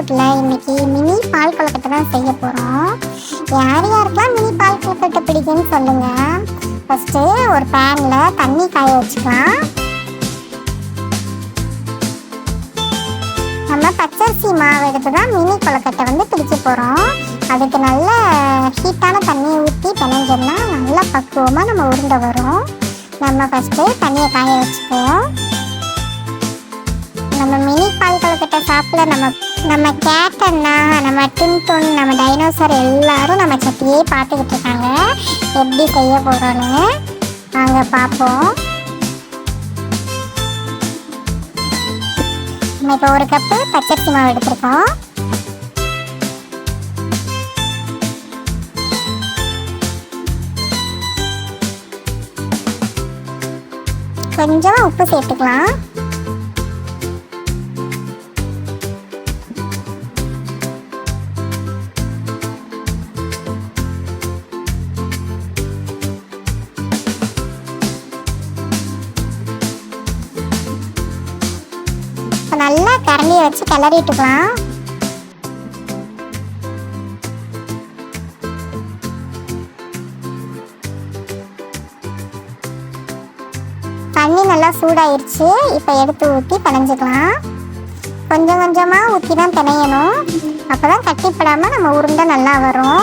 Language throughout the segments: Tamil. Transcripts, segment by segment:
வீட்டில் இன்னைக்கு மினி பால் கொழுக்கட்டை தான் செய்ய போகிறோம் யார் யாருக்கெல்லாம் மினி பால் கொழுக்கட்டை பிடிக்கும்னு சொல்லுங்கள் ஃபஸ்ட்டு ஒரு பேனில் தண்ணி காய வச்சுக்கலாம். நம்ம பச்சரிசி மாவு எடுத்து தான் மினி கொழுக்கட்டை வந்து பிடிக்க போகிறோம் அதுக்கு நல்ல ஹீட்டான தண்ணியை ஊற்றி பிணைஞ்சோம்னா நல்லா பக்குவமாக நம்ம உருண்டை வரும். நம்ம ஃபஸ்ட்டு தண்ணியை காய வச்சுக்குவோம். நம்ம மினி பால் கொழுக்கட்டை சாப்பிட நம்ம நம்ம கேட் அண்ணா நம்ம டின் நம்ம டைனோசர் எல்லாரும் நம்ம சட்டியே பார்த்துக்கிட்டு இருக்காங்க. எப்படி செய்ய போகிறோன்னு நாங்கள் பார்ப்போம். நம்ம இப்போ ஒரு கப்பு பச்சரிசி மாவு எடுத்திருக்கோம். கொஞ்சம் உப்பு சேர்த்துக்கலாம். வச்சு கிளறிட்டுக்கலாம் தண்ணி நல்லா சூடாயிருச்சு. இப்போ எடுத்து ஊற்றி பிணைஞ்சிக்கலாம் கொஞ்சம் கொஞ்சமாக ஊற்றி தான் பிணையணும். அப்போ தான் கட்டிப்படாமல் நம்ம உருண்டை நல்லா வரும்.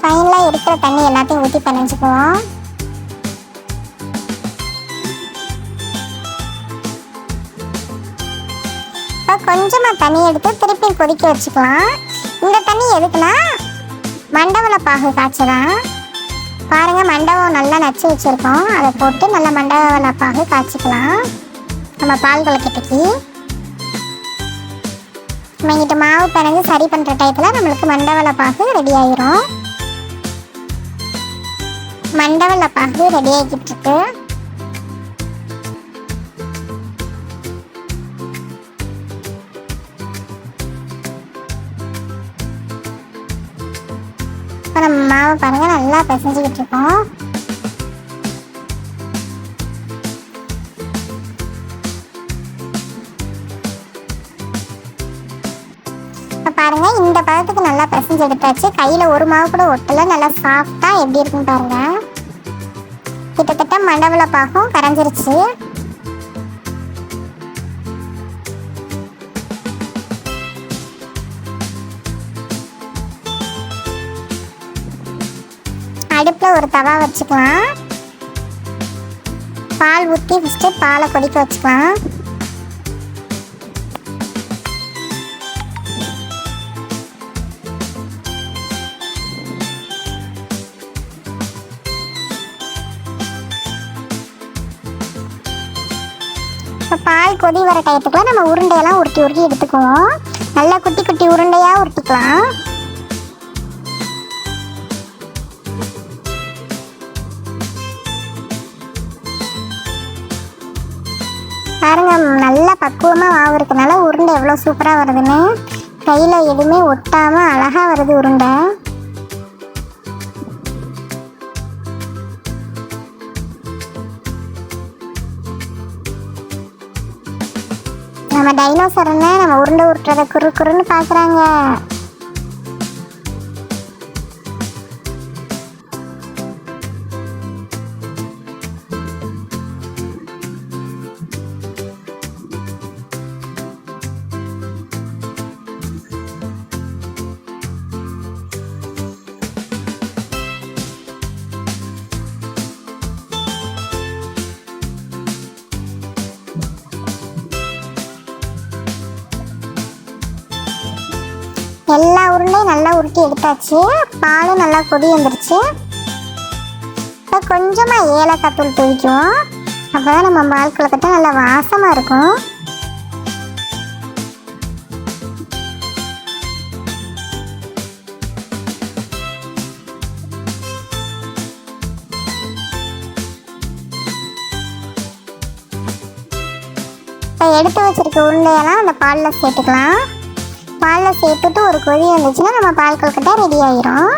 ஃபைனலாக இருக்கிற தண்ணி எல்லாத்தையும் ஊற்றி பிணைஞ்சிக்குவோம் கொஞ்சமாக தண்ணி எடுத்து திருப்பி கொதிக்க வச்சுக்கலாம். இந்த தண்ணி எதுக்குன்னா மண்டவள பாகு காய்ச்சலாம் பாருங்கள் மண்டபம் நல்லா நச்சு வச்சுருக்கோம். அதை போட்டு நல்லா மண்டவள பாகு காய்ச்சிக்கலாம். நம்ம பால் கொழுக்கட்டைக்கு நம்ம இங்கிட்ட மாவு பிணைஞ்சு சரி பண்ணுற டயத்தில் நம்மளுக்கு மண்டவள பாகு ரெடி ஆயிரும். மண்டவள பாகு ரெடி ஆகிட்டு இருக்கு. நம்ம மாவு பாருங்க நல்லா பிசைஞ்சுக்கிட்டு இருக்கோம். இப்போ பாருங்க இந்த பதத்துக்கு நல்லா பிசைஞ்சு எடுத்தாச்சு. கையில் ஒரு மாவு கூட ஒட்டலை நல்லா சாஃப்டாக எப்படி இருக்குன்னு பாருங்க. கிட்டத்தட்ட மண்டபல கரைஞ்சிருச்சு. அடுப்பில் ஒரு தவா வச்சுக்கலாம். பால் ஊற்றி ஃபஸ்ட்டு பாலை கொதிக்க வச்சுக்கலாம். இப்போ பால் கொதி வர டயத்துக்குள்ள நம்ம உருண்டையெல்லாம் உருட்டி உருட்டி எடுத்துக்குவோம். நல்லா குட்டி குட்டி உருண்டையாக உருட்டிக்கலாம். பாருங்கள் நல்லா பக்குவமாக மாவு இருக்கனால உருண்டை எவ்வளோ சூப்பராக வருதுன்னு. கையில் எதுவுமே ஒட்டாமல் அழகாக வருது உருண்டை. நம்ம டைனோசர்னு நம்ம உருண்டை உருட்டுறத குறு குறுன்னு பார்க்குறாங்க எல்லா உருண்டையும் நல்லா உருட்டி எடுத்தாச்சு. பாலும் நல்லா கொதி வந்துருச்சு. இப்போ கொஞ்சமாக ஏலக்காய் தூள் தூக்கிக்குவோம் அப்போ தான் நம்ம பால் கொழுக்கட்டை நல்லா வாசமாக இருக்கும். இப்போ எடுத்து வச்சிருக்க உருண்டையெல்லாம் அந்த பாலில் சேர்த்துக்கலாம். பாலில் சேர்த்துட்டு ஒரு கொதி வந்துச்சுன்னா நம்ம பால் கொழுக்கட்டை ரெடி ஆயிரும்.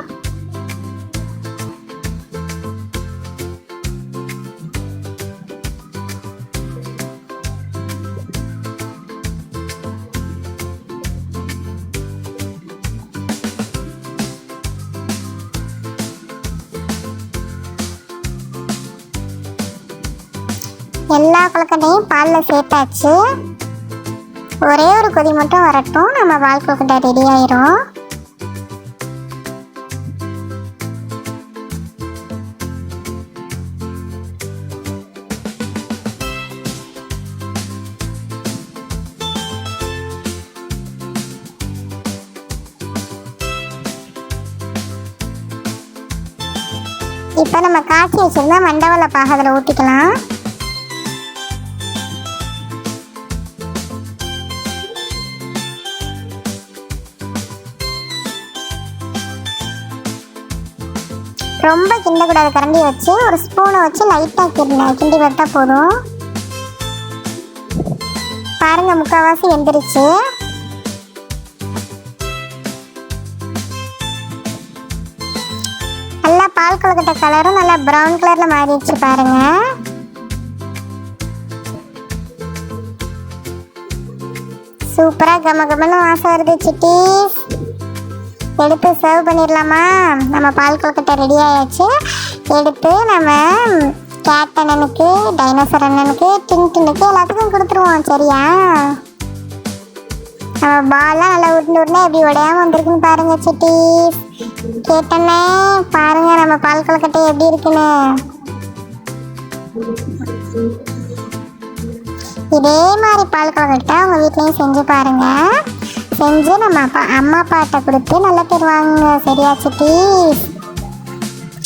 எல்லா கொழுக்கட்டையும் பாலில் சேர்த்தாச்சு. ஒரே ஒரு கொதி மட்டும் வரட்டும். நம்ம வாழ்க்கை ரெடி ஆயிரும். இப்போ நம்ம காய்ச்சி வச்சுருந்தா மண்டவள பாக அதில் ஊற்றிக்கலாம் ரொம்ப கிண்டக்கூடாது. கரண்டி வச்சு ஒரு ஸ்பூனை வச்சு லைட்டாக கிண்ட கிண்டி பார்த்தா போதும். பாருங்க முக்கால்வாசி வெந்துருச்சு. நல்லா பால் கொழுக்கட்டை கலரும் நல்லா ப்ரௌன் கலரில் மாறிடுச்சு பாருங்க. சூப்பராக கம கமன்னு வாசம் வருது சிட்டீஸ். எடுத்து சர்வ் பண்ணிடலாமா? நம்ம பால் கொழுக்கட்டை ரெடி ஆயாச்சு. எடுத்து நம்ம கேட் அண்ணனுக்கு டைனோசர் அண்ணனுக்கு டின் டின்னுக்கு எல்லாத்துக்கும் கொடுத்துருவோம் சரியா? நம்ம பால்லாம் நல்லா உருண்டு உருண்டை எப்படி உடையாமல் வந்திருக்குன்னு பாருங்க சிட்டி. கேட்டனே பாருங்க நம்ம பால் கொழுக்கட்டை எப்படி இருக்குன்னு. இதே மாதிரி பால் கொழுக்கட்டை உங்கள் வீட்லேயும் செஞ்சு பாருங்க. செஞ்சு நம்ம அப்பா அம்மா அப்பாட்ட கொடுத்து நல்லா தருவாங்க சரியா சிட்டி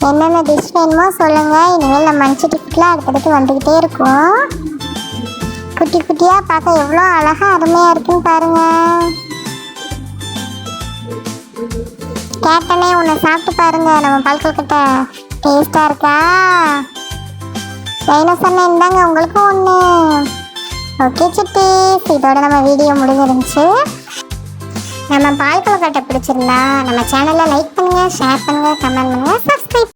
என்னென்ன டிஷ் வேணுமோ சொல்லுங்கள் இனிமேல் நம்ம மஞ்சள் டிஃப்ட்லாம் அடுத்தடுத்து வந்துக்கிட்டே இருக்கும். குட்டி குட்டியாக பார்க்க எவ்வளோ அழகாக அருமையாக இருக்குன்னு பாருங்க. கேட்டனே உன்னை சாப்பிட்டு பாருங்க. நம்ம பால் டேஸ்ட்டாக இருக்கா? டைனோசர்னே இருந்தாங்க உங்களுக்கும் ஒன்று ஓகே சிட்டி இதோட நம்ம வீடியோ முடிஞ்சிருந்துச்சு. நம்ம பால் கொழுக்கட்டை பிடிச்சிருந்தா நம்ம சேனலை லைக் பண்ணுங்க ஷேர் பண்ணுங்க கமெண்ட் பண்ணுங்கள் சப்ஸ்கிரைப்